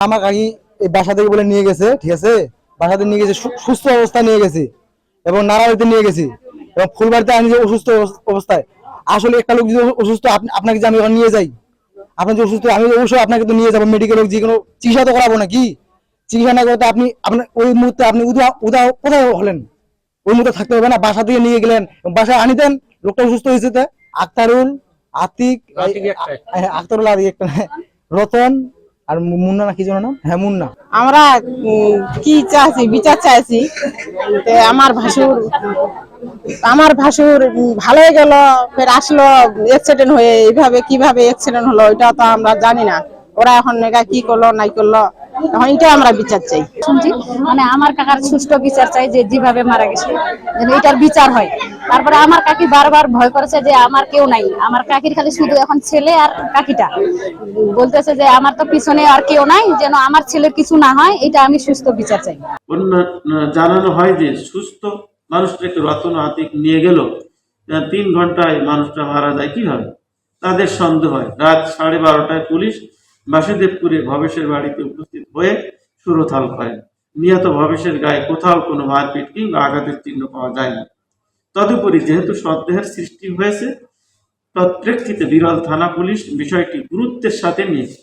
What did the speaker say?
আমার না কাকি এই বাসা থেকে বলে নিয়ে গেছে ঠিক আছে? বাসা থেকে নিয়ে গেছে সুস্থ অবস্থায় নিয়ে গেছি এবং নারাবাড়িতে নিয়ে গেছি এবং ফুলবাড়িতে আনি যে অসুস্থ অবস্থায় আসলে একটা লোক যদি অসুস্থ আপনাকে যে আমি ওখানে নিয়ে যাই আপনি যে অসুস্থ আমি অবশ্যই আপনাকে তো নিয়ে যাব মেডিকেল যে কোনো চিকিৎসা তো করাবো নাকি? চিকিৎসা না করতে আপনি আপনার ওই মুহূর্তে আপনি উদা উদা কোথায় হলেন। ওই মুহূর্তে থাকতে হবে না বাসা থেকে নিয়ে গেলেন এবং বাসায় আনিতেন লোকটা অসুস্থ হয়েছে তে। আক্তারুল আতিক হ্যাঁ, আক্তারুল আর একটা। রতন আর মুন্না না কি যেন নাম? হ্যাঁ মুন্না। আমরা কি চাইছি বিচার চাইছি আমার ভাসুর আমার ভাসুর ভালো হয়ে গেল ফের আসলো অ্যাক্সিডেন্ট হয়ে এইভাবে কীভাবে অ্যাক্সিডেন্ট হলো এটা তো আমরা জানি না। ওরা এখন একা কি করল নাই করল এখন এটা আমরা বিচার চাই। শুনছি মানে আমার কাকার সুষ্ঠু বিচার চাই যে যেভাবে মারা গেছে এটার বিচার হয়। তারপরে আমার কাকি বারবার ভয় করেছে যে আমার কেউ নাই। আমার কাকির খালি শুধু এখন ছেলে আর কাকিটা। বলতেছে যে আমার তো পিছনে আর কেউ নাই, যেন আমার ছেলের কিছু না হয়, এটা আমি সুস্থ বিচার চাই। জানানো হয় যে সুস্থ মানুষটাকে রতন আতিক নিয়ে গেল। তিন ঘন্টায় মানুষটা মারা যায় কীভাবে তাদের সন্দেহ হয়। রাত সাড়ে বারোটায় পুলিশ বাসুদেবপুরে ভবেশের বাড়িতে উপস্থিত হয়ে সুরথাল করেন। নিহত ভবেশের গায়ে কোথাও কোনো মারপিট কিংবা আঘাতের চিহ্ন পাওয়া যায়নি। তদুপরি যেহেতু সন্দেহের সৃষ্টি হয়েছে তৎপ্রেক্ষিতে বিরল থানা পুলিশ বিষয়টি গুরুত্বের সাথে নিয়েছে।